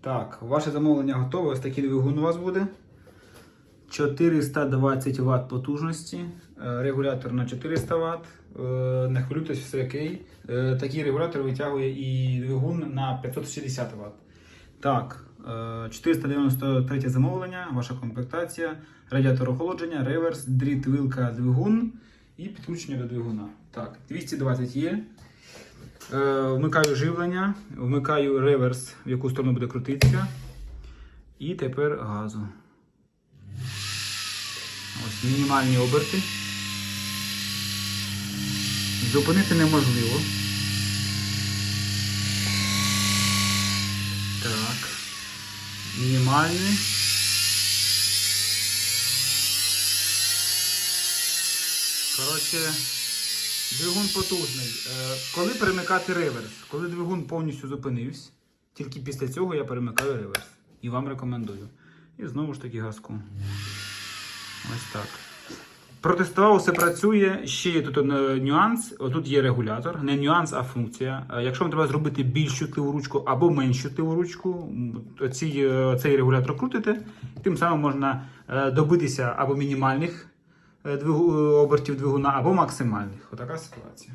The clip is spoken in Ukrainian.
Так, ваше замовлення готове. Ось такий двигун у вас буде. 420 Вт потужності, е, регулятор на 400 Вт. Е, Не хвилюйтесь, все окей. Е, Такий регулятор витягує і двигун на 560 Вт. Так, е, 493 замовлення, ваша комплектація, радіатор охолодження, реверс, дріт, вилка, двигун і підключення до двигуна. Так, 220 є. Е, Вмикаю живлення, вмикаю реверс, в яку сторону буде крутитися. І тепер газу. Ось мінімальні оберти. Зупинити неможливо. Так. Мінімальний. Коротше, двигун потужний. Е, Коли перемикати реверс? Коли двигун повністю зупинився, тільки після цього я перемикаю реверс. І вам рекомендую. І знову ж таки газку. Ось так. Протестував, все працює. Ще є тут е, нюанс. Отут є регулятор. Не нюанс, а функція. Е, Якщо вам треба зробити більш чутливу ручку або менш чутливу ручку, цей регулятор крутите, тим самим можна добитися або мінімальних обертів двигуна, або максимальних. Отака ситуація.